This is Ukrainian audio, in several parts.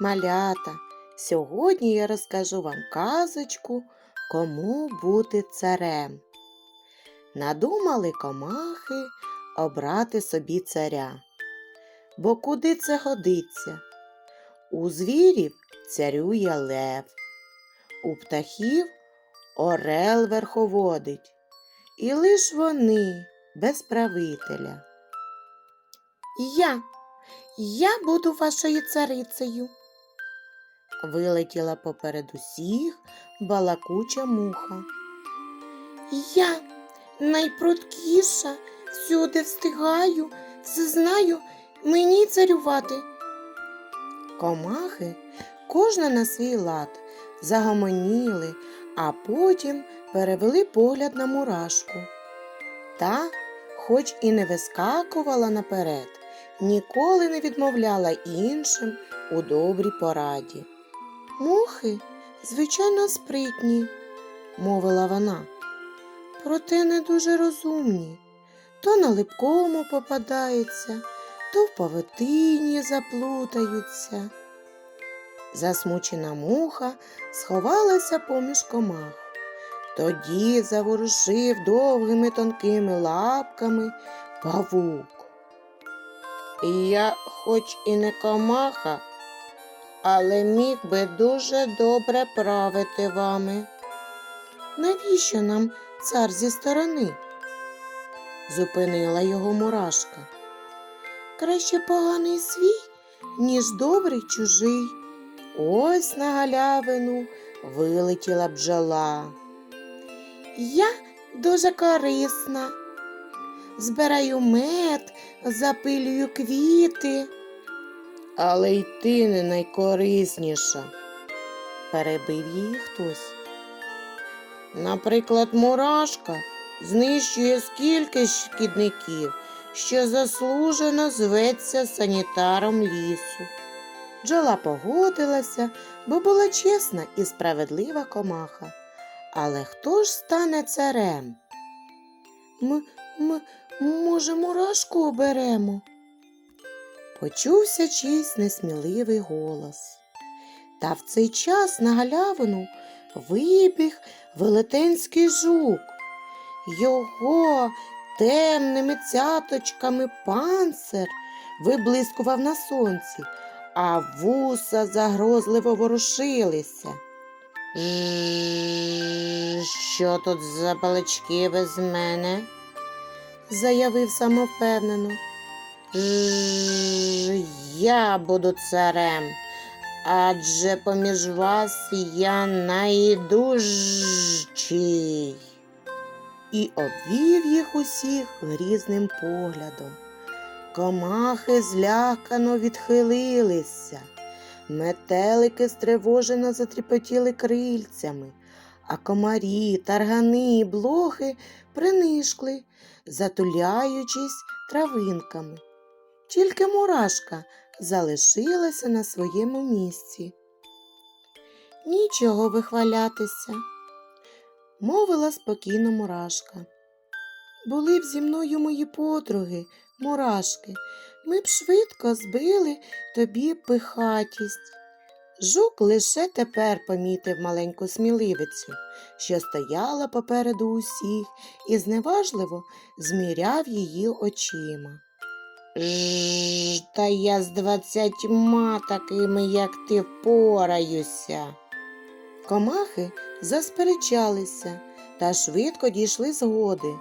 Малята, сьогодні я розкажу вам казочку, кому бути царем. Надумали комахи обрати собі царя. Бо куди це годиться? У звірів царює лев, у птахів орел верховодить, і лиш вони без правителя. Я, я буду вашою царицею. Вилетіла поперед усіх балакуча муха. Я найпрудкіша, всюди встигаю, все знаю, мені царювати. Комахи, кожна на свій лад, загомоніли, а потім перевели погляд на мурашку. Та, хоч і не вискакувала наперед, ніколи не відмовляла іншим у добрій пораді. Мухи, звичайно, спритні, мовила вона, проте не дуже розумні. То на липкому попадаються, то в павутині заплутаються. Засмучена муха сховалася поміж комах. Тоді заворушив довгими тонкими лапками павук. Я хоч і не комаха, але міг би дуже добре правити вами. Навіщо нам цар зі сторони? зупинила його мурашка. Краще поганий свій, ніж добрий чужий. Ось на галявину вилетіла бджола. Я дуже корисна. Збираю мед, запилюю квіти. Але й ти не найкорисніша, перебив її хтось. Наприклад, мурашка знищує скільки шкідників, що заслужено зветься санітаром лісу. Бджола погодилася, бо була чесна і справедлива комаха. Але хто ж стане царем? Ми, ми, може, мурашку оберемо? Почувся чийсь несміливий голос. Та в цей час на галявину вибіг велетенський жук. Його темними цяточками панцир виблискував на сонці, а вуса загрозливо ворушилися. «Ж, Що тут за балачки без мене? заявив самовпевнено. «Ж, Я буду царем, адже поміж вас я найдужчий. І обвів їх усіх грізним поглядом. Комахи злякано відхилилися. Метелики стривожено затріпотіли крильцями, а комарі, таргани і блохи принишкли, затуляючись травинками. Тільки мурашка залишилася на своєму місці. Нічого вихвалятися, мовила спокійно мурашка. Були б зі мною мої подруги, мурашки, ми б швидко збили тобі пихатість. Жук лише тепер помітив маленьку сміливицю, що стояла попереду усіх і зневажливо зміряв її очима. Ж, та я з двадцятьма такими, як ти, впораюся. Комахи засперечалися та швидко дійшли згоди.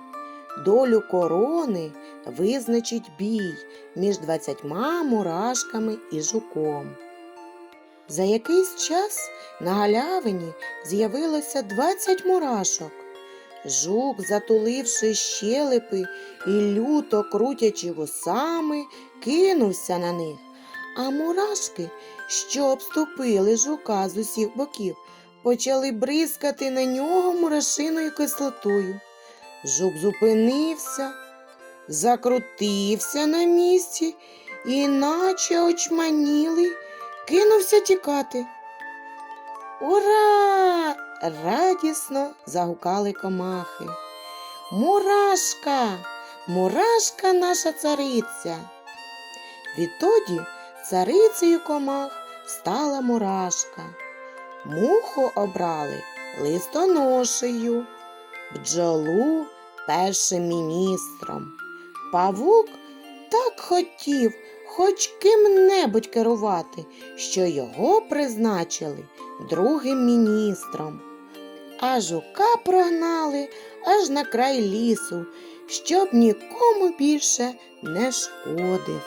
Долю корони визначить бій між двадцятьма мурашками і жуком. За якийсь час на галявині з'явилося двадцять мурашок. Жук, затуливши щелепи і люто крутячи вусами, кинувся на них, а мурашки, що обступили жука з усіх боків, почали бризкати на нього мурашиною кислотою. Жук зупинився, закрутився на місці і, наче очманілий, кинувся тікати. Ура! Радісно загукали комахи. Мурашка, мурашка наша цариця. Відтоді царицею комах стала мурашка. Муху обрали листоношею, бджолу першим міністром. Павук так хотів хоч ким-небудь керувати, що його призначили другим міністром. А жука прогнали аж на край лісу, щоб нікому більше не шкодив.